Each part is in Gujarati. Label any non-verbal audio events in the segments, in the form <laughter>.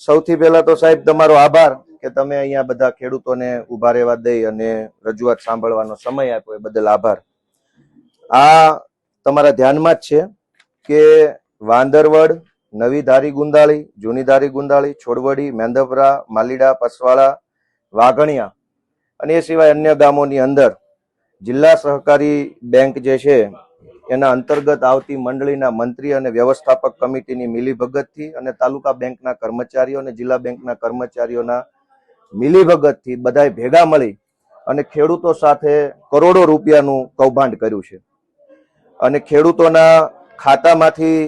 સૌથી પહેલા તો સાહેબ તમારો આભાર કે તમે અહીંયા બધા ખેડૂતોને ઊભા રહેવા દઈ અને રજૂઆત સાંભળવાનો સમય આપ્યો એ બદલ આભાર. આ તમારા ધ્યાનમાં જ છે કે વાંદરવડ, નવી ધારી ગુંદાળી, જૂની ધારી ગુંદાળી, છોડવડી મેંદપરા માલીડા પસવાળા વાઘણિયા અને એ સિવાય અન્ય ગામોની અંદર જિલ્લા સહકારી બેંક જે છે એના અંતર્ગત આવતી મંડળીના મંત્રી અને વ્યવસ્થાપક કમિટીની મિલીભગતથી અને તાલુકા બેંકના કર્મચારીઓ અને જિલ્લા બેંકના કર્મચારીઓના મિલીભગતથી બધાએ ભેગા મળી અને ખેડૂતો સાથે કરોડો રૂપિયાનું કૌભાંડ કર્યું છે. અને ખેડૂતોના ખાતામાંથી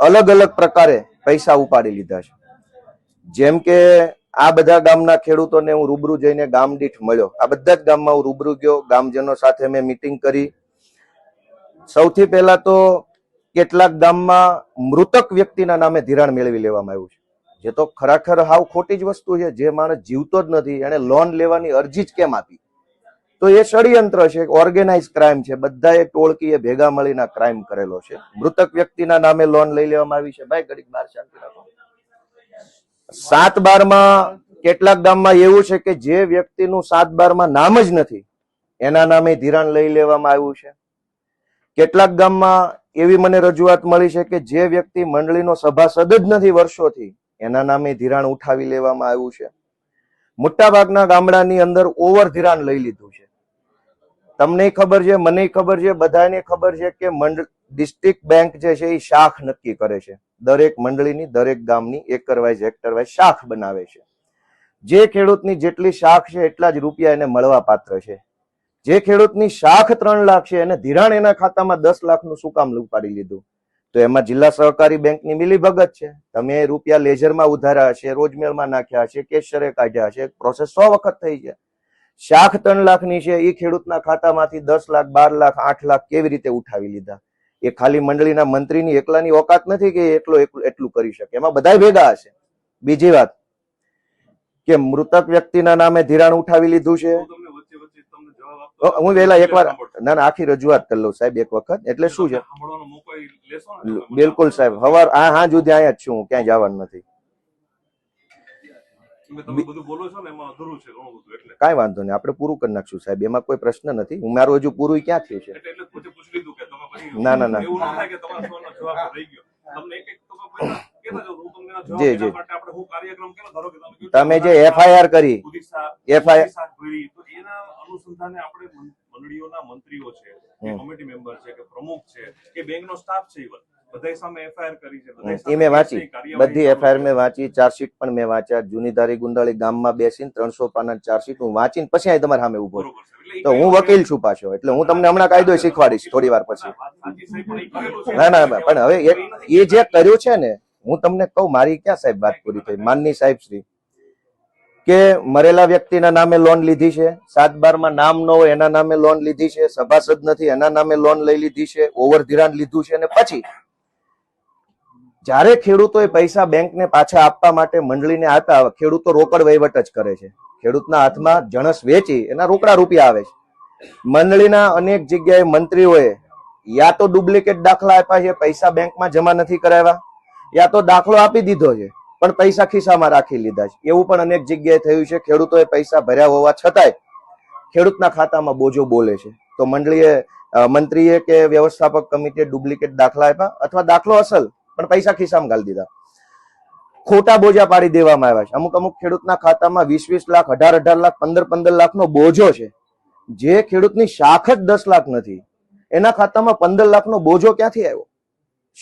અલગ અલગ પ્રકારે પૈસા ઉપાડી લીધા છે. જેમ કે આ બધા ગામના ખેડૂતોને હું રૂબરૂ જઈને ગામ દીઠ મળ્યો. આ બધા જ ગામમાં હું રૂબરૂ ગયો. ગામજનો સાથે મેં મિટિંગ કરી. સૌથી પહેલા તો કેટલાક ગામમાં મૃતક વ્યક્તિના નામે ધિરાણ મેળવી લેવામાં આવ્યું છે. જે તો ખરેખર હાવ ખોટી જ વસ્તુ છે. જે માણસ જીવતો જ નથી એને લોન લેવાની અરજી જ કેમ આપી? તો એ ષડયંત્ર છે ઓર્ગેનાઇઝ ક્રાઇમ છે. બધાએ ટોળકીએ ભેગા મળીને ક્રાઇમ કરેલો છે. મૃતક વ્યક્તિના નામે લોન લઈ લેવામાં આવી છે. ભાઈ, ઘડીક બાર શાંતિ રાખો. સાત બારમાં કેટલાક ગામમાં એવું છે કે જે વ્યક્તિનું સાત બારમાં નામ જ નથી, એના નામે ધિરાણ લઈ લેવામાં આવ્યું છે. કેટલાક ગામમાં એવી મને રજૂઆત મળી છે કે જે વ્યક્તિ મંડળીનો સભાસદ જ નથી વર્ષોથી, એના નામે ધિરાણ ઉઠાવી લેવામાં આવ્યું છે. મોટાભાગના ગામડાની અંદર ઓવર ધિરાણ લઈ લીધું છે. તમને ખબર છે, મને ખબર છે, બધાને ખબર છે કે મંડળ ડિસ્ટ્રિક્ટ બેંક જે છે એ શાખ નક્કી કરે છે. દરેક મંડળીની, દરેક ગામની એકર વાઇઝ હેક્ટર વાઇઝ શાખ બનાવે છે. જે ખેડૂતની જેટલી શાખ છે એટલા જ રૂપિયા એને મળવા પાત્ર છે. જે ખેડૂતની શાખ ત્રણ લાખ છે એને ધિરાણ એના ખાતામાં દસ લાખનું શું કામ ઉપાડી લીધું? તો એમાં જિલ્લા સહકારી બેંકની મિલીભગત છે. તમે રૂપિયા લેઝરમાં ઉધાર્યા હશે, રોજમેળમાં નાખ્યા હશે કેશરે કાઢ્યા હશે પ્રોસેસ સો વખત થઈ છે. શાખ ત્રણ લાખની છે એ ખેડૂતના ખાતામાંથી દસ લાખ, બાર લાખ, આઠ લાખ કેવી રીતે ઉઠાવી લીધા? એ ખાલી મંડળીના મંત્રીની એકલાની ઓકાત નથી કે એટલો એટલું કરી શકે. એમાં બધા ભેગા હશે. બીજી વાત કે મૃતક વ્યક્તિના નામે ધિરાણ ઉઠાવી લીધું છે તમને વચ્ચે વચ્ચે તમને જવાબ આપતો અ, હું વહેલા એકવાર ના ના આખી રજૂઆત કરી લઉં સાહેબ એક વખત. એટલે શું છે? બિલકુલ સાહેબ. હવાર હા હા જુદી અહીંયા જ છું હું ક્યાંય જવાનું નથી. કાંઈ વાંધો નહીં આપણે પૂરું કરી નાખશું સાહેબ. એમાં કોઈ પ્રશ્ન નથી. હું મારું હજુ પૂરું ક્યાં થયું છે? ના, ના, ના. જી, જી. તમે જે એફઆઈઆર કરી ઉડીસા- એના અનુસંધાને આપણે મંડળીઓના મંત્રીઓ છે કે કમિટી મેમ્બર છે કે પ્રમુખ છે કે બેંકનો સ્ટાફ છે સામે મેં વાંચી. કેસની કાર્યવાહી બધી એફઆઈઆર મેં વાંચી ચાર્જશીટ પણ મેં વાંચ્યા જૂની ધારી ગુંદાળી ગામમાં બેસીને ત્રણસો પાના ચાર્જશીટ હું વાંચીને પછી અહીં તમારા સામે ઊભો તો હું વકીલ છું પાછો એટલે હું તમને હમણાં કાયદો શીખવાડીશ થોડી વાર પછી. ના ના પણ હવે એ- એ જે કર્યું છે ને હું તમને કહું મારી ક્યાં સાહેબ વાત પૂરી થઈ? માનની સાહેબ શ્રી. કે મરેલા વ્યક્તિના નામે લોન લીધી છે, સાત બારમાં નામ ન હોય એના નામે લોન લીધી છે, સભાસદ નથી એના નામે લોન લઈ લીધી છે ઓવર ધિરાણ લીધું છે અને પછી જ્યારે ખેડૂતોએ પૈસા બેંકને પાછા આપવા માટે મંડળીને આપ્યા, ખેડૂતો રોકડ વહીવટ જ કરે છે. ખેડૂતના હાથમાં જણસ વેચી એના રોકડા રૂપિયા આવે છે. મંડળીના અનેક જગ્યાએ મંત્રીઓએ યા તો ડુપ્લિકેટ દાખલા આપ્યા છે, પૈસા બેંકમાં જમા નથી કરાવ્યા, યા તો દાખલો આપી દીધો છે. પણ પૈસા ખિસ્સામાં રાખી લીધા છે. એવું પણ અનેક જગ્યાએ થયું છે. ખેડૂતોએ પૈસા ભર્યા હોવા છતાંય ખેડૂતના ખાતામાં બોજો બોલે છે. તો મંડળીએ મંત્રીએ કે વ્યવસ્થાપક કમિટીએ ડુપ્લિકેટ દાખલા આપ્યા અથવા દાખલો અસલ, પણ પૈસા ખિસ્સામાં ગાલી દીધા. ખોટા બોજા પાડી દેવામાં આવ્યા છે. અમુક અમુક ખેડૂતના ખાતામાં વીસ વીસ લાખ અઢાર અઢાર લાખ પંદર પંદર લાખનો બોજો છે. જે ખેડૂતની શાખ જ દસ લાખ નથી. એના ખાતામાં પંદર લાખનો બોજો ક્યાંથી આવ્યો?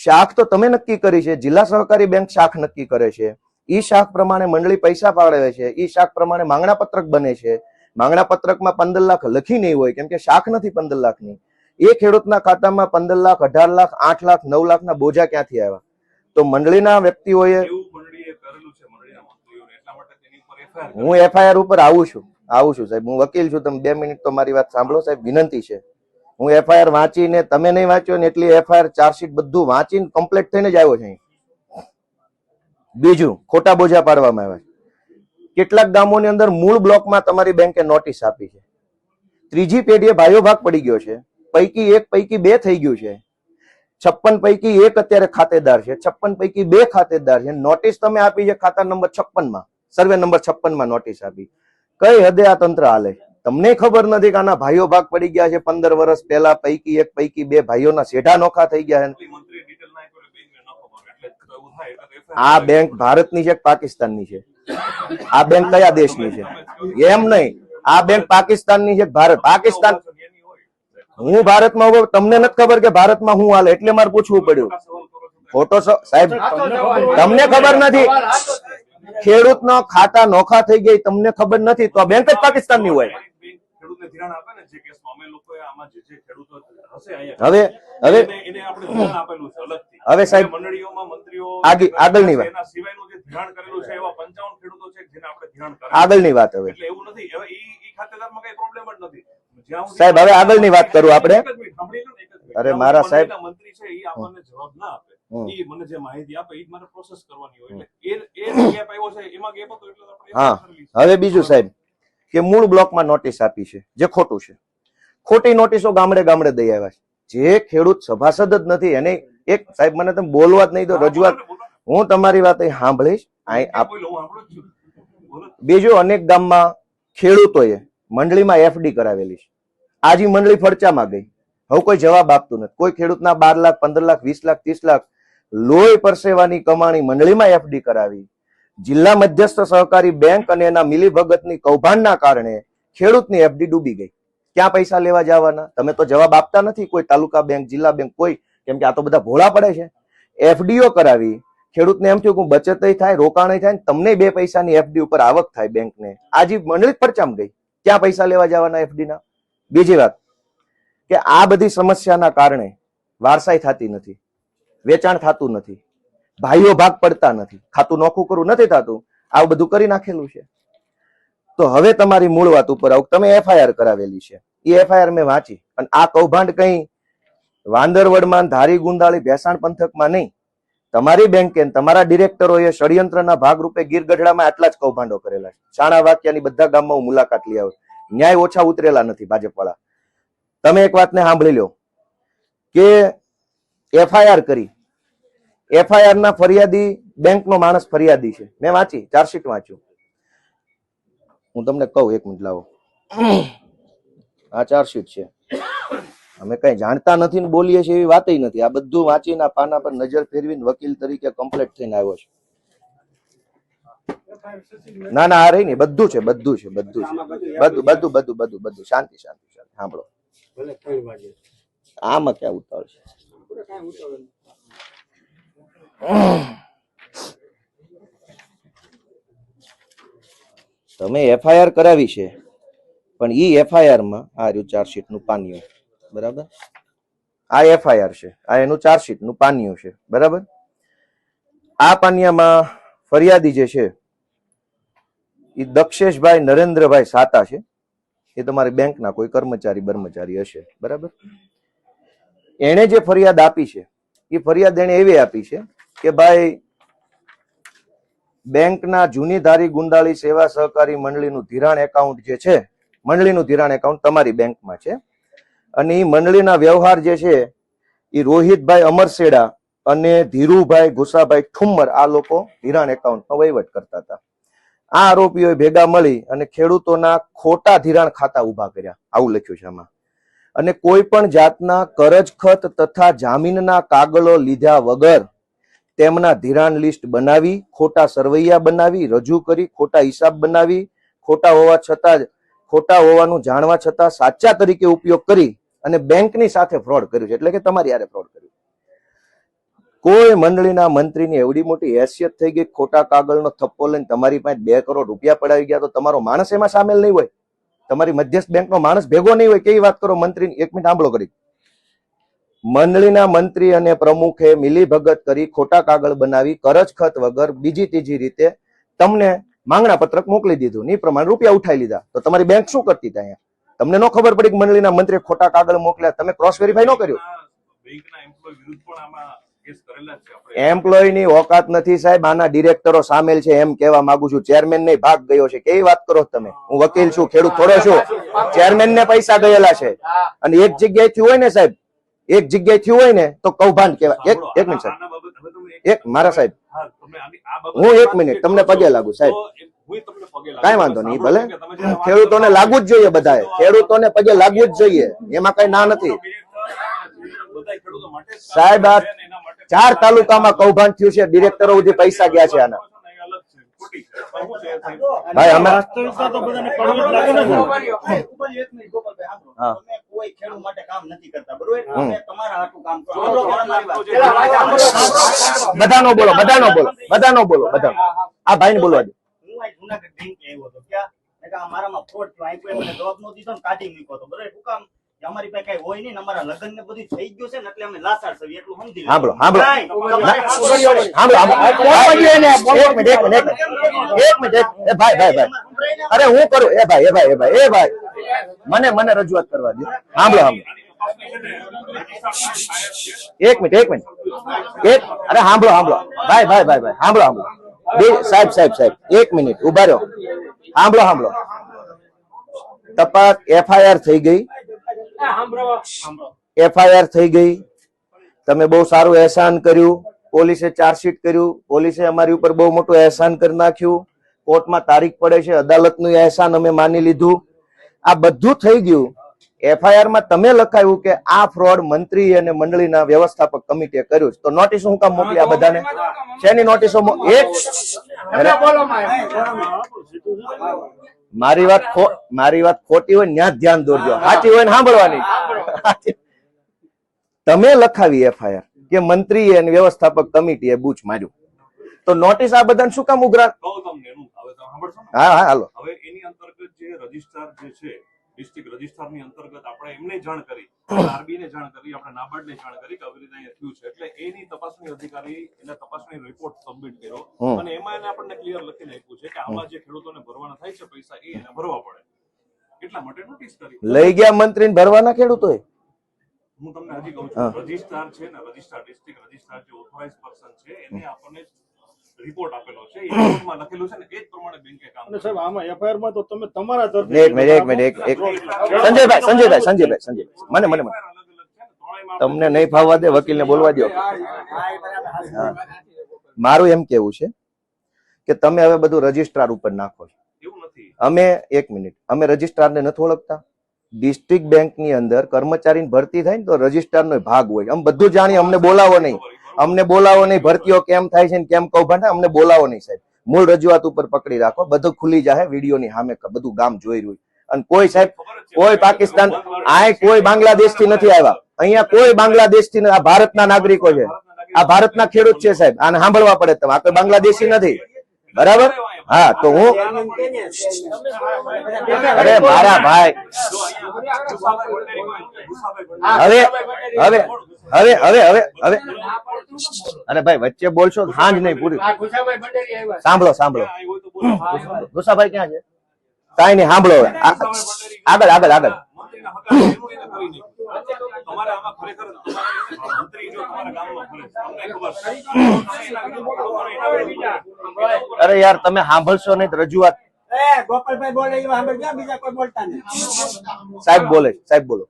શાખ તો તમે નક્કી કરી છે જિલ્લા સહકારી બેંક શાખ નક્કી કરે છે. ઈ શાખ પ્રમાણે મંડળી પૈસા ફાળવે છે ઈ શાખ પ્રમાણે માંગણા પત્રક બને છે. માંગણા પત્રકમાં પંદર લાખ લખી નહીં હોય કેમ કે શાખ નથી પંદર લાખની. એ ખેડૂતના ખાતામાં પંદર લાખ અઢાર લાખ આઠ લાખ નવ લાખના બોજા ક્યાંથી આવ્યા? તો મંડળીના વ્યક્તિઓએ. હું એફઆઈઆર ઉપર આવું છું આવું છું સાહેબ. હું વકીલ છું તમે બે મિનિટ તો મારી વાત સાંભળો સાહેબ વિનંતી છે. હું એફઆઈઆર વાંચીને તમે નહીં વાંચ્યો ને એટલી એફઆઈઆર ચાર્જશીટ બધું વાંચીને કમ્પ્લીટ થઈને જ આવ્યો છે બીજું, ખોટા બોજા પાડવામાં આવ્યા છે. કેટલાક ગામોની અંદર મૂળ બ્લોકમાં તમારી બેંકે નોટિસ આપી છે. ત્રીજી પેઢીએ ભાઈઓ ભાગ પડી ગયો છે. પૈકી એક, પૈકી બે થઈ ગયું છે. છપ્પન પૈકી એક અત્યારે ખાતેદાર છે. છપ્પન પૈકી બે ખાતેદાર છે. નોટિસ તમે આપી છે ખાતા નંબર છપ્પનમાં. સર્વે નંબર છપ્પનમાં નોટિસ આપી. કઈ હદે આ તંત્ર હાલે તમને ખબર નથી કે આના ભાઈઓ ભાગ પડી ગયા છે? પંદર વર્ષ પહેલા પૈકી એક પૈકી બે ભાઈઓના સેઢા નોખા થઈ ગયા છે. ના ન આ બેંક ભારતની છે પાકિસ્તાનની છે? આ બેંક કયા દેશની છે? એમ નહીં. આ બેંક પાકિસ્તાનની છે ભારત? પાકિસ્તાન હું ભારતમાં હોઉં, તમને નથી ખબર કે ભારતમાં હું હાલે એટલે મારે પૂછવું પડ્યું. ખોટો સાહેબ તમને ખબર નથી? ખેડૂતનો ખાતા નોખા થઈ ગઈ તમને ખબર નથી? તો આ બેંક જ પાકિસ્તાનની હોય. ધિરાણ આપે ને જે કેસમાં અમે લોકોએ આમાં જે જે ખેડૂતો હશે અહીંયા હવે હવે એને આપણે ધિરાણ આપેલું છે અલગથી. હવે સાહેબ, મંડળીઓમાં મંત્રીઓ આગળની વાત. એના સિવાયનું જે ધિરાણ કરેલું છે એવા પંચાવન ખેડૂતો છે જેને આપણે ધિરાણ કરેલું આગળની વાત હવે. એટલે એવું નથી. હવે ઈ ઈ ખાતેદારમાં કઈ પ્રોબ્લેમ જ નથી. જ્યાં સુધી- સાહેબ, હવે આગળની વાત કરું આપણે. અરે મારા સાહેબ. મંત્રી છે એ આપણને જવાબ ના આપે. એ મને જે માહિતી આપે એ મારે પ્રોસેસ કરવાની હોય. એટલે એ એ ગેપ આવ્યો છે એમાં ગેપ હતો એટલે આપણે હા. હવે બીજું સાહેબ. કે મૂળ બ્લોકમાં નોટિસ આપી છે જે ખોટું છે. ખોટી નોટિસો ગામડે ગામડે દઈ આવ્યા છે. જે ખેડૂત સભાસદ જ નથી એને એક સાહેબ મને તમે બોલવા જ નહીં તો રજૂઆત. હું તમારી વાત અહીં સાંભળીશ અહીં. બીજું અનેક ગામમાં ખેડૂતોએ મંડળીમાં એફડી કરાવેલી છે. આજી મંડળી ફરચામાં ગઈ. હવે કોઈ જવાબ આપતું નથી. કોઈ ખેડૂતના બાર લાખ પંદર લાખ વીસ લાખ ત્રીસ લાખ લોહી પરસેવાની કમાણી મંડળીમાં એફડી કરાવી. જિલ્લા મધ્યસ્થ સહકારી બેંક અને એના મિલીભગતની કૌભાંડના કારણે ખેડૂતની એફડી ડૂબી ગઈ. ક્યાં પૈસા લેવા જવાના? તમે તો જવાબ આપતા નથી કોઈ તાલુકા બેંક, જિલ્લા બેંક, કોઈ. કેમ કે આ તો બધા ભોળા પડે છે. એફડીઓ કરાવી, ખેડૂતને એમ થયું કે બચત થાય, રોકાણ થાય તમને બે પૈસાની એફડી ઉપર આવક થાય બેંકને. આજે મંડળી પરચામ ગઈ. ક્યાં પૈસા લેવા જવાના એફડીના બીજી વાત, કે આ બધી સમસ્યાના કારણે વારસાઈ થતી નથી, વેચાણ થતું નથી. ભાઈઓ ભાગ પડતા નથી, ખાતું નોખું કરવું નથી થતું, આવું બધું કરી નાખેલું છે. તો હવે તમારી મૂળ વાત ઉપર આવું, તમે એફઆઈઆર કરાવેલી છે. એ એફઆઈઆર મેં વાંચી, અને આ કૌભાંડ કઈ વાંદરવડમાં ધારી ગુંદાળી ભેસાણ પંથકમાં નહીં. તમારી બેંકે તમારા ડિરેક્ટરોએ ષડયંત્રના ભાગરૂપે ગીર ગઢડામાં આટલા જ કૌભાંડો કરેલા છે. શાણા વાક્યાની બધા ગામમાં મુલાકાત લઈ આવ્યો ન્યાય ઓછા ઉતરેલા નથી ભાજપવાળા. તમે એક વાતને સાંભળી લો, કે એફઆઈઆર કરી એફઆઈઆર ના ફરિયાદી બેંકનો માણસ ફરિયાદી છે. મેં વાંચી ચાર્જશીટ વાંચ્યું. હું તમને કહું એક મિનિટ લાવો. આ ચાર્જશીટ છે. અમે કઈ જાણતા નથી ને બોલીએ છીએ એવી વાત નથી. આ બધું વાંચીને આ પાના પર નજર ફેરવીને વકીલ તરીકે કમ્પ્લેટ થઈને આવ્યો છે. ના ના આ રહી ને બધું છે બધું છે બધું છે. બધું બધું બધું બધું બધું. શાંતિ શાંતિ શાંતિ. સાંભળો. આમાં ક્યાં ઉતાવળ છે? <sighs> તમે એફઆઈઆર કરાવી છે, પણ ઈ એફઆઈઆરમાં આ રહ્યું ચાર્જશીટનું પાનિયું, બરાબર? આ એફઆઈઆર છે, આ એનું ચાર્જશીટનું પાનિયું છે, બરાબર? આ પાનિયામાં ફરિયાદી જે છે એ દક્ષેશભાઈ નરેન્દ્રભાઈ સાતા છે, એ તમારી બેંકના કોઈ કર્મચારી કર્મચારી હશે, બરાબર? એણે જે ફરિયાદ આપી છે એ ફરિયાદ એણે એવી આપી છે કે ભાઈ, બેંકના જૂની ધારી ગુંદાળી સેવા સહકારી મંડળીનું ધિરાણ એકાઉન્ટ જે છે, મંડળીનું ધિરાણ એકાઉન્ટ તમારી બેંકમાં છે. અને એ મંડળીના વ્યવહાર જે છે એ રોહિતભાઈ અમરસેડા અને ધીરુભાઈ ગુસાભાઈ ઠુમ્મર આ લોકો ધિરાણ એકાઉન્ટનો વહીવટ કરતા હતા. આ આરોપીઓએ ભેગા મળી અને ખેડૂતોના ખોટા ધિરાણ ખાતા ઊભા કર્યા. આવું લખ્યું છે આમાં. અને કોઈ પણ જાતના કરજખત તથા જામીનના કાગળો લીધા વગર તેમના ધિરાણ લિસ્ટ બનાવી, ખોટા સરવૈયા બનાવી, રજૂ કરી, ખોટા હિસાબ બનાવી, ખોટા હોવા છતાં ખોટા હોવાનું જાણવા છતાં સાચા તરીકે ઉપયોગ કરી અને બેંકની સાથે ફ્રોડ કર્યું છે. એટલે કે તમારી યારે ફ્રોડ કર્યું. કોઈ મંડળીના મંત્રીની એવડી મોટી હેસિયત થઈ ગઈ ખોટા કાગળનો થપ્પો લઈને તમારી પાસે બે કરોડ રૂપિયા પડાવી ગયા તો તમારો માણસ એમાં સામેલ નહીં હોય. તમારી મધ્યસ્થ બેંકનો માણસ ભેગો નહીં હોય. કેવી વાત કરો? મંત્રી એક મિનિટ આંબળો કરી મંડળીના મંત્રી અને પ્રમુખે મિલીભગત કરી ખોટા કાગળ બનાવી કરજખત વગર બીજી ત્રીજી રીતે તમને માંગણા પત્રક મોકલી દીધું. ની પ્રમાણે રૂપિયા ઉઠાઈ લીધા. તો તમારી બેંક શું કરતી હતા અહીંયા? તમને ન ખબર પડી કે મંડળીના મંત્રીએ ખોટા કાગળ મોકલ્યા. તમે ક્રોસ વેરીફાઈ ન કર્યું? એમ્પ્લોયની ઓકાત નથી સાહેબ. આના ડિરેક્ટરો સામેલ છે એમ કેવા માંગુ છું. ચેરમેન ને ભાગ ગયો છે. કેવી વાત કરો તમે? હું વકીલ છું ખેડૂત થોડો છું. ચેરમેન ને પૈસા ગયેલા છે. અને એક જગ્યાએથી હોય ને સાહેબ એક જગ્યાએ થયું હોય ને તો કૌભાંડ કહેવાય. એક એક મિનિટ સાહેબ. એક મારા સાહેબ. હા, એક મિનિટ તમને પગે લાગુ સાહેબ. કાંઈ વાંધો નહીં ભલે. ખેડૂતોને લાગવું જ જોઈએ બધાએ. ખેડૂતોને પગે લાગવું જ જોઈએ. એમાં કઈ ના નથી. સાહેબ, ચાર તાલુકામાં કૌભાંડ થયું છે. ડિરેક્ટરો સુધી પૈસા ગયા છે આના. ભાઈ અમે વાસ્તવિકતા તો બધાને પડવું લાગે ને ઉપર એક મિનિટ ગોપાલભાઈ, સાંભળો. હા. તમે કોઈ ખેડૂત માટે કામ નથી કરતા બરોબર તમે તમારા હાટું કામ કરો. બધાનો બોલો બધાનો બોલો બધાનો બોલો બધાનો આ ભાઈને બોલવા દે હું આ જુનાગઢ બેંકે આવ્યો હતો ક્યાં આ મારામાં fraud થયો. કોઈ મને જવાબ નો દીધો ને કાઢી મૂક્યો હતો બરોબર શું કામ અમારી પાસે કઈ હોય નહીં અમારા લગ્ન ને બધું થઈ ગયું છે ને એટલે અમે લાચાર છીએ એટલું સમજી સાંભળો સાંભળો કાંઈ, તમારે ના, સાંભળો. સાંભળો સાંભળો. એક મિનિટ એક મિનિટ એક મિનિટ. એક મિનિટ એક મિનિટ. એ ભાઈ ભાઈ ભાઈ. અરે હું કરું? એ ભાઈ એ ભાઈ એ ભાઈ એ ભાઈ. મને મને રજૂઆત કરવા દો સાંભળો સાંભળો એક મિનિટ એક મિનિટ. એક અરે સાંભળો સાંભળો ભાઈ ભાઈ ભાઈ ભાઈ. સાંભળો સાંભળો બે સાહેબ સાહેબ સાહેબ. એક મિનિટ ઊભા રહ્યો સાંભળો સાંભળો તપાસ એફઆઈઆર થઈ ગઈ. એફઆઈઆર થઈ ગઈ તમે બહુ સારું એહસાન કર્યું પોલીસે ચાર્જશીટ કર્યું પોલીસે અમારી ઉપર બહુ મોટું એહસાન કરી નાખ્યું કોર્ટમાં તારીખ પડે છે અદાલતનું એહસાન અમે માની લીધું આ બધું થઈ ગયું એફઆઈઆરમાં તમે લખાયું કે આ ફ્રોડ મંત્રી અને મંડળીના વ્યવસ્થાપક કમિટીએ કર્યું છે તો નોટિસ હું કામ મોકલી આ બધાને શેની નોટિસો એક મારી વાત ખો- મારી વાત ખોટી હોય ત્યાં ધ્યાન દોરજો. સાચી હોય ને સાંભળવાની. તમે લખાવી એફઆઈઆર કે મંત્રી અને વ્યવસ્થાપક કમિટીએ બૂચ માર્યું. તો નોટિસ આ બધાને શું કામ ઉઘરા? હા હા હાલો. હવે એની અંતર્ગત જે રજિસ્ટ્રાર જે છે ડિસ્ટ્રિક્ટ રજિસ્ટ્રારની અંતર્ગત આપણે એમને જાણ કરી <coughs> આરબી ને જાણ કરી આપણે નાબાર્ડ ને જાણ કરી કે આવી રીતે અહીંયા થયું છે. એટલે એની તપાસણી અધિકારી એને તપાસણી રિપોર્ટ સબમિટ કર્યો. અને એમાં એને આપણને ક્લિયર લખીને આપ્યું છે કે આમાં જે ખેડૂતોને ભરવાના થાય છે પૈસા એ એને ભરવા પડે. એટલા માટે નોટિસ કરી. લઈ ગયા મંત્રીને ભરવાના ખેડૂતોએ? હું તમને હજી કહું. છું રજિસ્ટ્રાર છે ને રજિસ્ટ્રાર ડિસ્ટ્રિક્ટ રજિસ્ટ્રાર જે ઓથોરાઇઝ પર્સન છે એને આપણને રિપોર્ટ આપેલો છે. એ રિપોર્ટમાં લખેલું છે ને એ જ પ્રમાણે બેંકે કામ અને સાહેબ આમાં એફઆઈઆરમાં તો તમે તમારા તરફથી એક મિનિટ એક મિનિટ એક એક સંજયભાઈ સંજયભાઈ સંજયભાઈ સંજયભાઈ મને મને મને. અલગ અલગ છે ને ત્રણેયમાં તમને નહીં ફાવવા દે વકીલને બોલવા દો. હા. મારું એમ કેવું છે કે તમે હવે બધું રજિસ્ટ્રાર ઉપર નાખો છો. એવું નથી. અમે એક મિનિટ અમે રજિસ્ટ્રારને નથી ઓળખતા. ડિસ્ટ્રિક્ટ બેંકની અંદર કર્મચારીની ભરતી થાય ને તો રજિસ્ટ્રારનો ભાગ હોય. અમે બધું જાણીએ અમને બોલાવો નહીં. અમને બોલાવો નહીં ભરતીઓ કેમ થાય છે ને કેમ કૌભાંડ અમને બોલાવો નહીં સાહેબ. મૂળ રજૂઆત ઉપર પકડી રાખો. બધું ખુલી જાય વિડીયોની સામે બધું ગામ જોઈ રહ્યું અને કોઈ સાહેબ કોઈ પાકિસ્તાન આ કોઈ બાંગ્લાદેશથી નથી આવ્યા. અહીંયા કોઈ બાંગ્લાદેશથી આ ભારતના નાગરિકો છે. આ ભારતના ખેડૂત છે સાહેબ. આને સાંભળવા પડે તમે. આ કોઈ બાંગ્લાદેશી નથી. બરાબર? હા તો હું અરે મારા ભાઈ. હવે હવે હવે હવે હવે હવે અરે ભાઈ વચ્ચે બોલશો હાંજ નહીં પૂરી. સાંભળો સાંભળો. ગુસ્સાભાઈ ક્યાં છે? કઈ નહીં સાંભળો આગળ આગળ આગળ. અરે યાર તમે સાંભળશો નહીં રજૂઆત. ગોપાલભાઈ બોલે એવા સાંભળ ગયા બીજા કોઈ બોલતા નહીં. સાહેબ બોલે સાહેબ બોલો.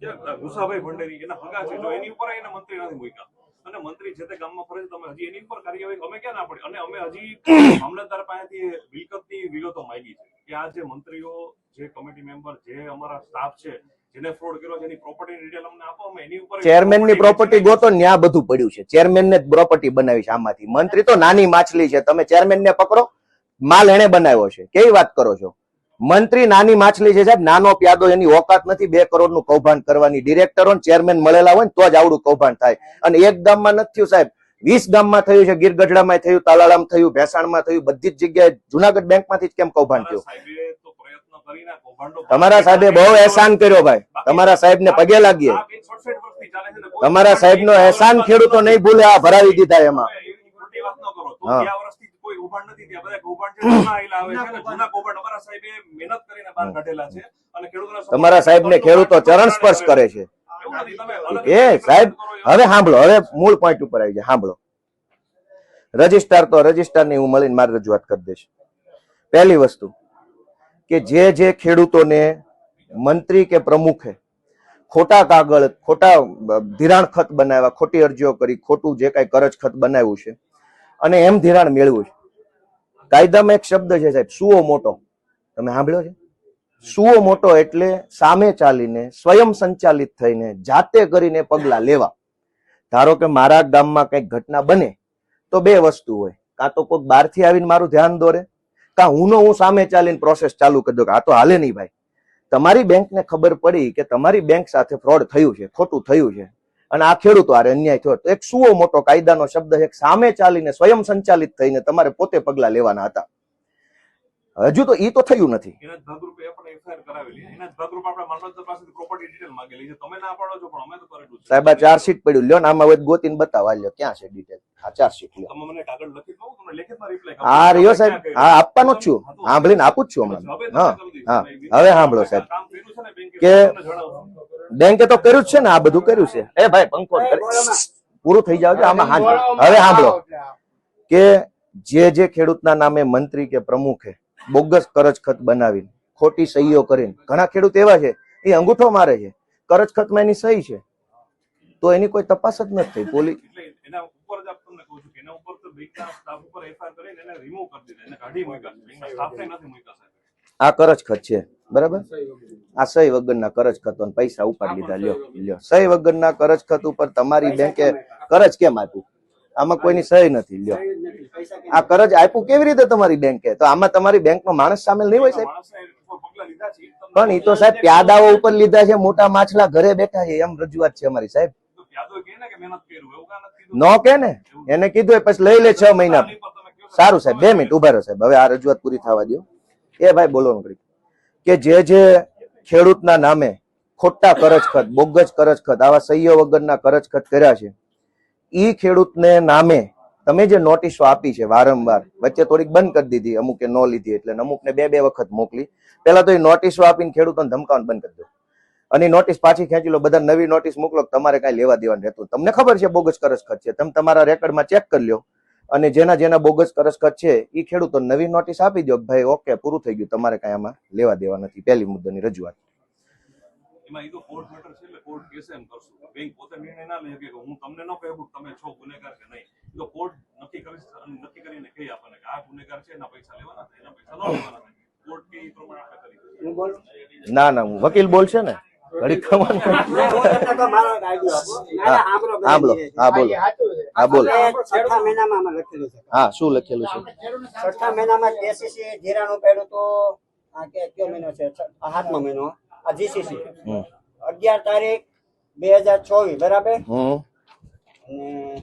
જે ગુસાભાઈ ભંડેરી એના હગા છે જો એની ઉપર એને મંત્રી નથી મૂક્યા. અને મંત્રી જે તે ગામમાં ફરે તમે હજી એની ઉપર કાર્યવાહી અમે ક્યાં ના પડી? અને અમે હજી <coughs> મામલતદાર પાસેથી મિલકતની વિગતો માંગી છે કે આ જે મંત્રીઓ જે કમિટી મેમ્બર જે અમારા સ્ટાફ છે જેને ફ્રોડ કર્યો છે એની પ્રોપર્ટી ડિટેલ અમને આપો અમે એની ઉપર ચેરમેનની પ્રોપર્ટી ગોતો ને ત્યાં બધું પડ્યું છે. ચેરમેન ને પ્રોપર્ટી બનાવી છે આમાંથી. મંત્રી તો નાની માછલી છે. તમે ચેરમેન ને પકડો માલ એને બનાવ્યો છે. કેવી વાત કરો છો? મંત્રી નાની માછલી છે સાહેબ નાનો પ્યાદો એની ઓકાત નથી બે કરોડનું કૌભાંડ કરવાની. ડિરેક્ટરો ચેરમેન મળેલા હોય ને તો જ આવડું કૌભાંડ થાય. અને એક ગામમાં નથી થયું સાહેબ. વીસ ગામમાં થયું છે ગીર ગઢડામાં થયું તાલાળામાં થયું ભેસાણમાં થયું બધી જ જગ્યાએ જુનાગઢ બેંકમાંથી જ કેમ કૌભાંડ થયું? તમારા સાહેબે બહુ એહસાન કર્યો ભાઈ. તમારા સાહેબ ને પગે લાગીએ. આ કંઈક 67 વર્ષથી ચાલે છે ને કોઈ તમારા સાહેબ નો અહેસાન ખેડૂતો નહીં ભૂલે આ ભરાવી દીધા એમાં. હા. તમારા સાહેબ ને ખેડૂતો ચરણ સ્પર્શ કરે છે. એ સાહેબ હવે સાંભળો હવે મૂળ પોઈન્ટ ઉપર આવી જાય. સાંભળો રજિસ્ટ્રાર તો રજિસ્ટ્રારની હું મળીને મારી રજૂઆત કરી દઈશ. પહેલી વસ્તુ કે જે જે ખેડૂતોને મંત્રી કે પ્રમુખે ખોટા કાગળ ખોટા ધિરાણ ખત બનાવ્યા ખોટી અરજીઓ કરી ખોટું જે કાંઈ કરજ ખત બનાવ્યું છે અને એમ ધિરાણ મેળવ્યું છે કાયદામાં એક શબ્દ છે સાહેબ, સુઓ મોટો. તમે સાંભળ્યો છે? સુઓ મોટો એટલે સામે ચાલીને, સ્વયં સંચાલિત થઈને, જાતે કરીને પગલા લેવા. ધારો કે મારા ગામમાં કંઈક ઘટના બને, તો બે વસ્તુ હોય. કાં તો કોઈક બહારથી આવીને મારું ધ્યાન દોરે, કાં હું હું સામે ચાલીને પ્રોસેસ ચાલુ કરી દઉં કે આ તો હાલે નહીં ભાઈ. તમારી બેંકને ખબર પડી કે તમારી બેંક સાથે ફ્રોડ થયું છે, ખોટું થયું છે. અને આ ખેડૂતો આરે અન્યાય થયો. તો એક સુઓ મોટો કાયદાનો શબ્દ એક સામે ચાલીને સ્વયં સંચાલિત થઈને તમારે પોતે પગલા લેવાના હતા. હજુ તો ઈ તો થયું નથી. સાહેબ આ ચાર્જશીટ પડ્યું. લ્યો ને આમાં હવે ગોતીને બતાવવા લ્યો ક્યાં છે ડિટેલ આ લ્યો. તમને લેખિતમાં રિપ્લાય હા રહ્યો સાહેબ. હા આપવાનો જ છું. સાંભળીને આપું જ છું હમણાં હા હા. હવે સાંભળો સાહેબ. કે- બેંકે તો કર્યું જ છે ને આ બધું કર્યું છે. એ ભાઈ પંખો પૂરું થઈ જાવ આમાં. હવે સાંભળો કે જે જે ખેડૂતના નામે મંત્રી કે પ્રમુખે બોગસ કરજ ખત બનાવીને ખોટી સહીઓ કરીને ઘણા ખેડૂત એવા છે એ અંગૂઠો મારે છે. કરજ ખતમાં એની સહી છે. તો એની કોઈ તપાસ જ નથી થઈ. પોલીસ એના ઉપર જ આપ તમને કહું છું કે એના ઉપર તો સ્ટાફ ઉપર એફઆઈઆર કરીને એને રિમૂવ કરી દીધા. એને કાઢી મૂક્યા. સ્ટાફને નથી મૂક્યા સાહેબ. આ કરજ ખત છે. બરાબર? આ સહી વગરના કરજ ખતો પૈસા ઉપાડી લીધા. લ્યો લ્યો. સહી વગરના કરજ ખત ઉપર તમારી બેંકે કરજ કેમ આપ્યું? આમાં કોઈની સહી નથી. લ્યો. આ કરજ આપ્યું કેવી રીતે તમારી બેંકે? તો આમાં તમારી બેંકનો માણસ સામેલ નહીં હોય સાહેબ? પણ એ તો સાહેબ પ્યાદાઓ ઉપર લીધા છે, મોટા માછલા ઘરે બેઠા છે. એમ રજૂઆત છે અમારી સાહેબ. ને કે નો? એને કીધું પછી લઈ લે છ મહિના. સારું સાહેબ, બે મિનિટ ઊભા રહો સાહેબ. હવે આ રજૂઆત પૂરી થવા દો એ ભાઈ બોલો કે જે જે ખેડૂતના નામે ખોટા કરજ ખત કરજખત કરજ ખત આવા સહ્ય વગરના કરજ ખત કર્યા છે એ ખેડૂતને નામે તમે જે નોટિસો આપી છે વારંવાર, વચ્ચે થોડીક બંધ કરી દીધી, અમુકે ન લીધી એટલે અમુકને બે બે વખત મોકલી. પેલા તો એ નોટિસો આપીને ખેડૂતોને ધમકાવવાનું બંધ કરી દો. અને નોટિસ પાછી ખેંચી લો બધા નવી નોટિસ મોકલો તમારે કાંઈ લેવા દેવાનું રહેતું. તમને ખબર છે બોગસ કરજ ખત છે, તમે તમારા રેકર્ડમાં ચેક કરી લો અને જેના જેના બોગસ કરજ ખત છે એ ખેડૂતો નવી નોટિસ આપી દો ભાઈ ઓકે પૂરું થઈ ગયું. તમારે કાંઈ આમાં લેવા દેવા નથી. પહેલી મુદ્દાની રજૂઆત. એમાં એ તો કોર્ટ મેટર છે એટલે કોર્ટ કેસે એમ કરશું. બેંક પોતે નિર્ણય ના લઈ શકે કે હું તમને ન કહું કે તમે છો ગુનેગાર કે નહીં. એ તો કોર્ટ નક્કી કરી નક્કી કરીને કહી આપણને કે આ ગુનેગાર છે એના પૈસા લેવાના છે એના પૈસા ન લેવાના છે. કોર્ટ કે એ પ્રમાણે આપણે કરી હું બોલું? ના ના હું વકીલ બોલશે ને? ઘડી ખબર હા ધીરે હા બોલો હા બોલો. છઠ્ઠા મહિનામાં લખેલું છે. હા શું લખેલું છે? છઠ્ઠા મહિનામાં કેસીસી જીરાનું પેડું તો આ કે કયો મહિનો છે? સાતમો મહિનો. આ જીસીસી અગિયાર તારીખ બે હજાર ચોવીસ બરાબર? અને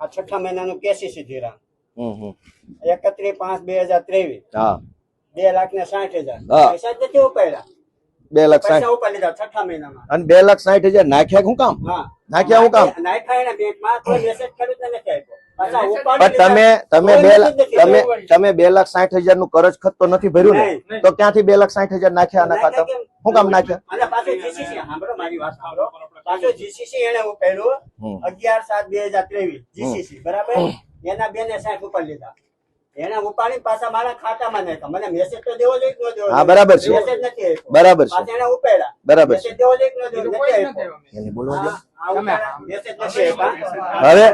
આ છઠ્ઠા મહિનાનું કેસીસી જીરા. એકત્રીસ પાંચ બે હજાર ત્રેવીસ. હા. બે લાખ ને સાઠ હજાર. પૈસા કેવું નથી બે લાખ સાઠ. પૈસા લીધા છઠ્ઠા મહિનામાં. અને બે લાખ સાઠ હજાર નાખ્યા શું કામ? હા. નાખ્યા હું કામ? પણ તમે તમે બે લાખ તમે તમે બે લાખ સાઠ હજારનું કરજ ખત તો નથી ભર્યું ને? તો ક્યાંથી બે લાખ સાઠ હજાર નાખ્યા આના ખાતા? શું કામ? નાખ્યા? જીસીસી એને ઉપાડ્યું હમ. અગિયાર સાત બે હજાર ત્રેવીસ જીસીસી બરાબર? એના બે ને સાઠ ઉપર લીધા. એને ઉપાડી પાછા મારા ખાતામાં નાખ્યા. મને મેસેજ તો દેવો જોઈએ ન દેવો હા, બરાબર છે. મેસેજ નથી બરાબર છે. એને ઉપાડ્યા. બરાબર છે. દેવો જોઈએ ન દેવો? નથી એને બોલવા દો. આ ઉપાડ્યા, મેસેજ નથી આપ્યા. હવે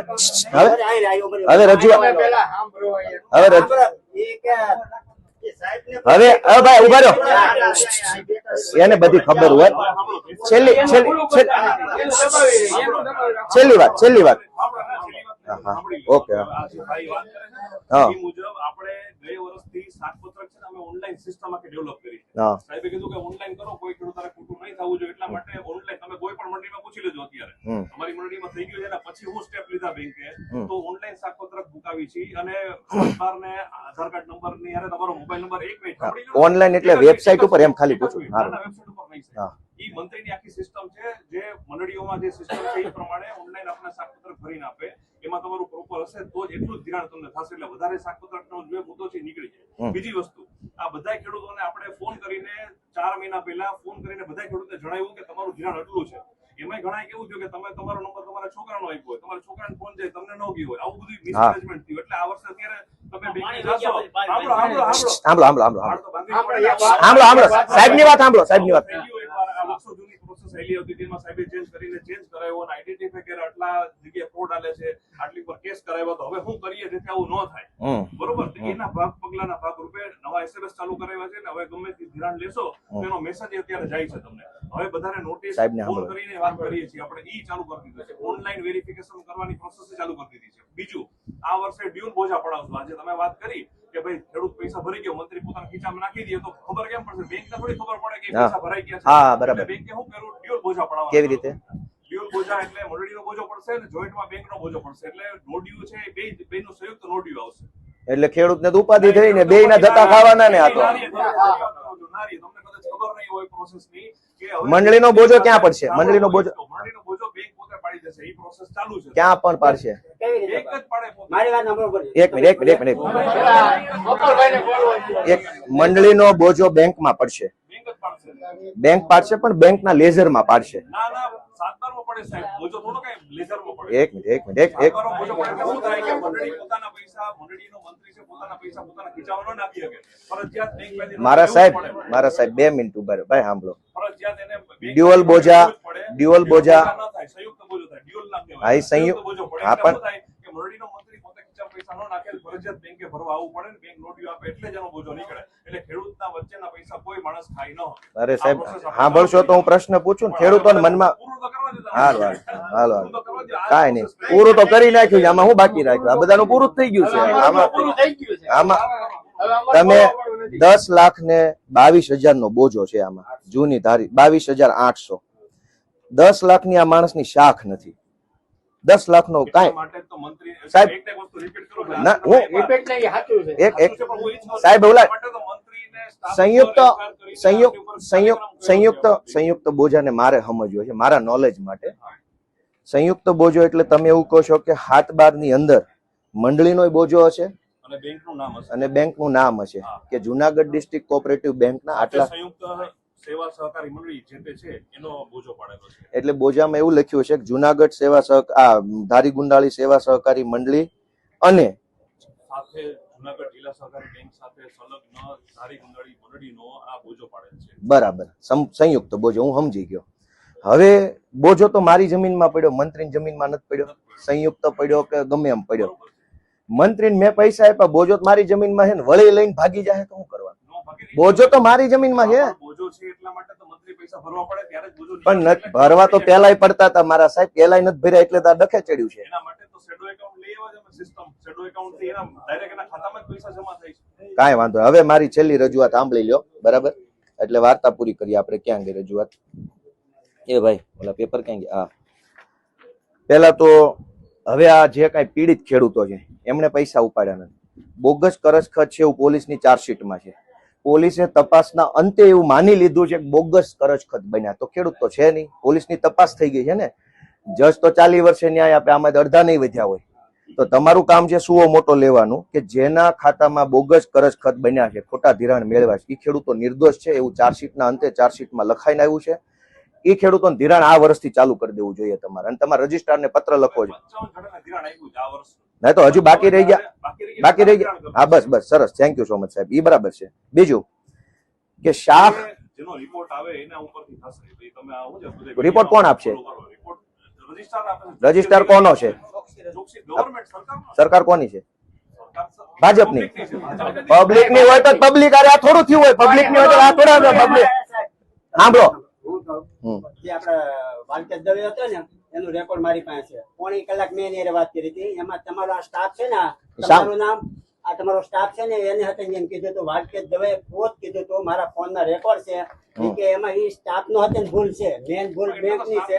હવે હવે ભાઈ ઊભા રહ્યો એને બધી ખબર હોય. છેલ્લી છેલ્લી છેલ્લી- વાત છેલ્લી વાત. ઓકે, હા. મુજબ આપણે ગઈ વર્ષથી સાતપત્રક છે અમે ઓનલાઈન સિસ્ટમ આખી ડેવલપ કરી. સાહેબે કીધું કે ઓનલાઈન કરો કોઈ ખેડૂત તારે ખોટું નહીં થવું જોઈએ એટલા માટે ઓનલાઈન તમે કોઈ પણ મંડળીમાં પૂછી લેજો અત્યારે. હમ. તમારી મંડીમાં થઈ ગયું છે ને પછી હું સ્ટેપ લીધા બેંકે. તો ઓનલાઈન શાકપત્રક મુકાવી છે. અને આધાર કાર્ડ નંબરની તમારો મોબાઈલ નંબર એક મિનિટ ઓનલાઈન એટલે વેબસાઇટ ઉપર એમ ખાલી પૂછું. ના, વેબસાઇટ ઉપર નહીં ઈ મંત્રીની આખી સિસ્ટમ છે જે મંડળીઓમાં જે સિસ્ટમ છે એ પ્રમાણે ઓનલાઈન આપણે શાકપત્ર ભરીને આપે. એમાં તમારું પ્રોપર હશે તો જ એટલું જ ધિરાણ તમને થશે. એટલે વધારે શાકપત્રનો જે મુદ્દો છે નીકળી જાય. બીજી વસ્તુ આ બધા ખેડૂતોને આપણે ફોન કરીને ચાર મહિના પહેલા ફોન કરીને બધા ખેડૂતોને જણાવ્યું કે તમારું ધિરાણ આટલું છે. એમાં ઘણા કેવું થયું કે તમે તમારો નંબર તમારા છોકરાનો આપ્યો હોય તમારા છોકરાને ફોન જાય તમને ન ગયો હોય. આવું બધું મિસમેનેજમેન્ટ થયું. એટલે આ વર્ષે અત્યારે તમે બેંકે જાશો. સાંભળો સાંભળો સાંભળો સાંભળો સાંભળો સાંભળો સાહેબની વાત સાંભળો સાહેબની વાત. આ વર્ષો જૂની પ્રોસેસ શૈલી હતી તેમાં સાહેબે ચેન્જ કરીને ચેન્જ કરાવ્યો અને આઈડેન્ટિફાઈ કર્યા આટલા જગ્યાએ ફ્રોડ આલે છે આટલી પર કેસ કરાવ્યો તો હવે શું કરીએ જેથી આવું ન થાય. બરોબર? એના ભાગ પગલાના ભાગ રૂપે નવા એસએમએસ ચાલુ કરાવ્યા છે ને હવે ગમે તે ધિરાણ લેશો તો એનો મેસેજ અત્યારે જાય છે તમને. હવે બધાને નોટિસ ફોન કરીને વાત કરીએ છીએ. આપણે ઈ ચાલુ કરી દીધું છે. ઓનલાઈન વેરિફિકેશન કરવાની પ્રોસેસ ચાલુ કરી દીધી છે. બીજું આ વર્ષે ડ્યુન બોજા પડાવશું. આજે તમે વાત કરી કે ભાઈ ખેડૂત પૈસા ભરી ગયો મંત્રી પોતાના ખીચામાં નાખી દે તો ખબર કેમ પડશે બેંકને થોડી ખબર પડે કે પૈસા ભરાઈ ગયા છે હા, બરાબર. બેંકે શું કર્યું ડ્યુઅલ બોજા પડાવવા કેવી રીતે ડ્યુઅલ બોજા એટલે મોરડીનો બોજો પડશે ને જોઈન્ટમાં બેંકનો બોજો પડશે એટલે નો છે બે બેનું સંયુક્ત નો ડ્યુ આવશે એટલે ખેડૂતને તો ઉપાધિ થઈ ને બે ના ધક્કા ખાવાના ને આ તો મંડળીનો બોજો ક્યાં પડશે? મંડળીનો બોજો- મંડળીનો બોજો બેંક પાડી દેશે. ઈ પ્રોસેસ ચાલુ છે. ક્યાં પણ પાડશે? એક મિનિટ એક મિનિટ એક મિનિટ. એક મંડળીનો બોજો બેંકમાં પડશે. બેંક પાડશે. પણ બેંક પાડશે પણ બેંકના લેઝરમાં પાડશે. ના ના સાતબારમાં પડે સાહેબ. બોજો થોડો કઈ લેઝરમાં પડે. એક મિનિટ એક મિનિટ એક એક સાતબારમાં બોજો પડે એટલે શું થાય કે મંડળી પોતાના પૈસા મંડળીનો મંત્રી છે પોતાના પૈસા પોતાના ખીચામાં ન નાખી શકે. ફરજિયાત બેંક પાસેથી મારા સાહેબ મારા સાહેબ બે મિનિટ ઊભા રહ્યો ભાઈ સાંભળો. ડ્યુઅલ બોજા-. ડ્યુઅલ બોજા- હા થાય, સંયુક્ત બોજો થાય, ડ્યુઅલ ના કહેવાય. હા, પણ- શું થાય કે મંડળીનો મંત્રી પોતે ખીચામાં પૈસા ન નાખે, ફરજિયાત બેંકે ભરવા આવવું પડે ને બેંક નોટિયો આપે એટલે જ એનો બોજો નીકળે. એટલે ખેડૂતના વચ્ચેના પૈસા કોઈ માણસ ખાઈ ન અરે સાહેબ સાંભળશો તો હું પ્રશ્ન પૂછું ને ખેડૂતોને મનમાં હાલો હાલો કાંઈ નહીં. પૂરું તો કરી નાખ્યું આમાં હું બાકી રાખ્યું? આ બધાનું પૂરું થઈ ગયું છે. આમાં આમાં તમે દસ લાખ ને બાવીસ હજાર નો બોજો છે આમાં. જૂની ધારી બાવીસ હજાર આઠસો. દસ લાખની આ માણસની શાખ નથી. દસ લાખ નો કાંઈ. માટે તો મંત્રી સાહેબ, એક એક વસ્તુ repeat કરો એટલે ના, હું- સાહેબ, એક એક ઓલા- માટે તો મંત્રીને staff સંયુક્ત સંયુક્ત સંયુક્ત સંયુક્ત સંયુક્ત બોજાને મારે સમજવો છે મારા નોલેજ માટે. સંયુક્ત બોજો એટલે તમે એવું કહો છો કે હાથ બારની અંદર મંડળીનો બોજો હશે અને બેંકનું નામ હશે. નામ હશે કે જુનાગઢ ડિસ્ટ્રિક્ટ કોઓપરેટિવ બેંકના આટલા સંયુક્ત સેવા સહકારી મંડળી જે તે છે એનો બોજો પાડેલો છે. એટલે બોજામાં એવું લખ્યું છે કે જુનાગઢ સેવા સહક આ ધારી ગુંડાળી સેવા સહકારી મંડળી અને સાથે જુનાગઢ જિલ્લા સહકારી બેંક સાથે સંલગ્ન ધારી ગુંડાળી મંડળીનો આ બોજો પાડેલ છે. બરાબર. સંયુક્ત બોજો હું સમજી ગયો. હવે બોજો તો મારી જમીનમાં પડ્યો મંત્રીની જમીનમાં નથી પડ્યો. સંયુક્ત પડ્યો કે ગમે એમ પડ્યો? મંત્રી મંત્રીને મેં પૈસા આપ્યા બોજો તો મારી જમીનમાં છે ને વળી લઈને ભાગી જાય તો શું કરવાનું. બોજો તો મારી જમીનમાં છે. પણ ભરવા તો પેલાય પડતા હતા મારા સાહેબ પેલાય નથી ભર્યા એટલે તો આ ડખે ચડ્યું છે. કાંઈ વાંધો. હવે મારી છેલ્લી રજૂઆત સાંભળી લ્યો બરાબર? એટલે વાર્તા પૂરી કરીએ આપણે. ક્યાં ગઈ રજૂઆત? એ ભાઈ ઓલા પેપર ક્યાં ગયા? હા. પેલા તો હવે આ જે કાંઈ પીડિત ખેડૂતો છે એમણે પૈસા ઉપાડ્યા નથી. બોગસ કરસખત છે એવું પોલીસની ચાર્જશીટમાં છે. પોલીસે તપાસના અંતે એવું માની લીધું છે કે બોગસ કરસખત બન્યા. તો ખેડૂત તો છે નહીં. પોલીસની તપાસ થઈ ગઈ છે ને. જજ તો ચાલી વર્ષે ન્યાય આપે, આમાં અડધા નહીં વધ્યા હોય. તો તમારું કામ છે સુઓ મોટો લેવાનું કે જેના ખાતામાં બોગસ કરજ ખત બન્યા છે, ખોટા ધિરાણ મેળવ્યા છે. એ ખેડૂતો નિર્દોષ છે, એવું ચાર્જશીટના અંતે ચાર્જશીટમાં લખાઈને આવ્યું છે. એ ખેડૂતોને ધિરાણ આ વર્ષથી ચાલુ કરી દેવું જોઈએ તમારે. અને તમારે રજિસ્ટ્રારને પત્ર લખો છે નહીં તો હજુ બાકી રહી ગયા. બાકી રહી ગયા. હા બસ બસ. સરસ. થેન્ક યુ સો મચ સાહેબ. એ બરાબર છે. બીજું? કે શાખ જેનો રિપોર્ટ આવે એના ઉપરથી થશે. તમે આ શું છે બધે રિપોર્ટ કોણ આપશે? રજિસ્ટ્રાર કોનો છે? ચોકસી ગવર્નમેન્ટ સરકારનો સરકાર કોની છે? ભાજપની. પબ્લિકની પબ્લિકની હોય તો પબ્લિક અરે આ થોડું થયું હોય. પબ્લિકની હોય તો આ થોડા પબ્લિક સાંભળો. હમ. જે આપડે વાલકેશ દવે હતો ને એનું રેકોર્ડ મારી પાસે છે. પોણી કલાક મેં એની વાત કરી હતી. એમાં તમારો આ સ્ટાફ છે ને તમારું નામ આ તમારો સ્ટાફ છે ને એને hatte એમ કીધું હતું વાટકે દવે પોત કીધું હતું મારા ફોન ના રેકોર્ડ છે. કે એમાં એ સ્ટાફ નો hatte ભૂલ છે મેન ભૂલ બેંકની છે.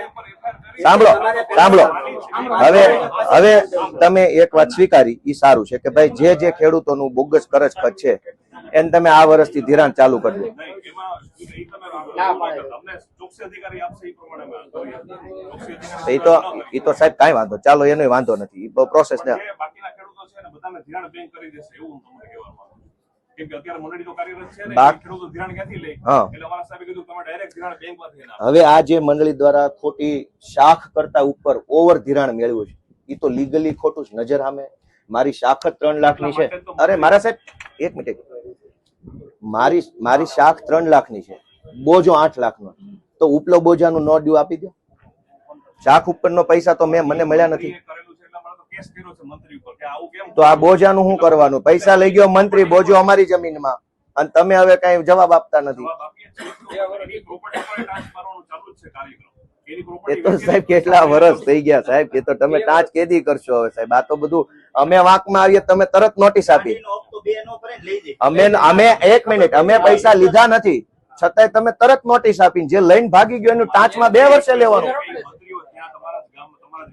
સાંભળો સાંભળો. હવે હવે તમે એક વાત સ્વીકારી એ સારું છે કે ભાઈ જે જે ખેડૂતોનું બોગસ કરજ ખત છે એને તમે આ વર્ષથી ધિરાણ ચાલુ કરી દો. એ તો એ તો સાહેબ કાંઈ વાંધો ચાલો એનો વાંધો નથી. પ્રોસેસ ને બધાને ધિરાણ બેંક કરી દેશે એવું તમારે કહેવા માંગુ કેમ કે અત્યારે મંડળી તો કાર્યરત છે ને ખેડૂતો ધિરાણ ક્યાંથી લે? એટલે અમારા સાહેબે કીધું તમે ડાયરેક્ટ ધિરાણ બેંકમાંથી હવે આ જે મંડળી દ્વારા ખોટી શાખ કરતા ઉપર ઓવર ધિરાણ મેળવ્યું છે એ તો લીગલી ખોટું જ નજર સામે. મારી શાખ જ ત્રણ લાખની છે. અરે મારા સાહેબ એક મિનિટ મારી મારી શાખ ત્રણ લાખની છે. બોજો આઠ લાખનો. તો ઉપલો બોજાનું નો ડ્યુ આપી દો. શાખ ઉપરનો પૈસા તો મેં મને મળ્યા નથી. તો કેસ કર્યો છે મંત્રી ઉપર કે આવું કેમ તો આ બોજાનું શું કરવાનું? પૈસા લઈ ગયો મંત્રી બોજો અમારી જમીનમાં. અને તમે હવે કઈ જવાબ આપતા નથી. જવાબ આપીએ છીએ તો એની property પર ટાંચ મારવાનું ચાલુ જ છે કાર્યક્રમ. એની એ તો સાહેબ કેટલા વર્ષ થઈ ગયા સાહેબ એ તો તમે ટાંચ કેદી કરશો હવે સાહેબ? આ તો બધું અમે વાંકમાં આવીએ તમે તરત નોટિસ આપી. અમે અમે એક મિનિટ અમે પૈસા લીધા નથી. છતાંય તમે તરત નોટિસ આપીને જે લઈને ભાગી ગયો એનું ટાંચમાં બે વર્ષે લેવાનું મંત્રીઓ ત્યાં તમારા જ ગામ તમારા જ વિસ્તારમાં છે હજી એમને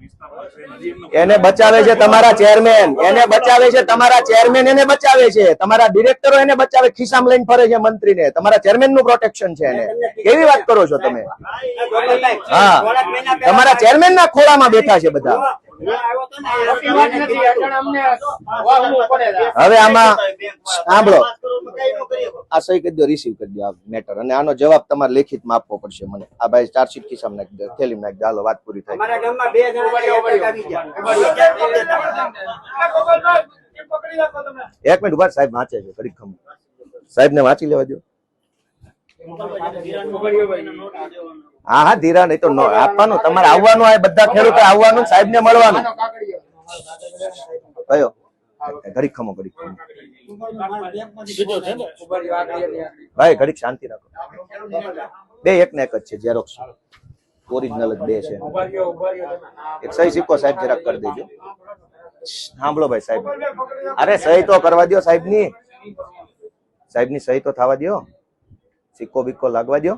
એને બચાવે છે તમારા ચેરમેન એને બચાવે છે તમારા ચેરમેન એને બચાવે છે. તમારા ડિરેક્ટરો એને બચાવે. ખિસ્સામાં લઈને ફરે છે મંત્રીને. તમારા ચેરમેનનું પ્રોટેક્શન છે એને. કેવી વાત કરો છો તમે? હા. તમારા ચેરમેન ના ખોળામાં બેઠા છે બધા. હવે આમાં સાંભળો. આ સહી કરી દો રિસીવ કરી દો આ મેટર અને આનો જવાબ તમારે લેખિતમાં આપવો પડશે મને. આ ભાઈ ચાર્જશીટ ખિસ્સામાં નાખી દો. થેલીમાં નાખી દો. હાલો વાત પૂરી થાય. અમારા ગામમાં બે જણા ઉભારી, આવી ગયા. પકડી રાખો તમે એક મિનિટ ઊભા સાહેબ વાંચે છે ઘડીક ખમ. સાહેબ ને વાંચી લેવા દો. હા હા ધીરા એ તો આપવાનું તમારે આવવાનું આ બધા ખેડૂતો આવવાનું સાહેબ ને મળવાનું. કયો? ઘડીક ખમો ઘડીક. ભાઈ ઘડીક શાંતિ રાખો. બે એક ને એક જ છે ઝેરોક્ષ ઓરિજિનલ જ બે છે. એક સહી સિક્કો સાહેબ જરાક કરી દેજો. સાંભળો ભાઈ સાહેબ. અરે સહી તો કરવા દો સાહેબની સાહેબની સહી તો થવા દો સિક્કો બિક્કો લાગવા દો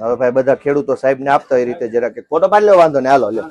હવે ભાઈ બધા ખેડૂતો સાહેબ ને આપતા એ રીતે જરા કે ફોટો પાડી લો, વાંધો ને હાલો, લ્યો.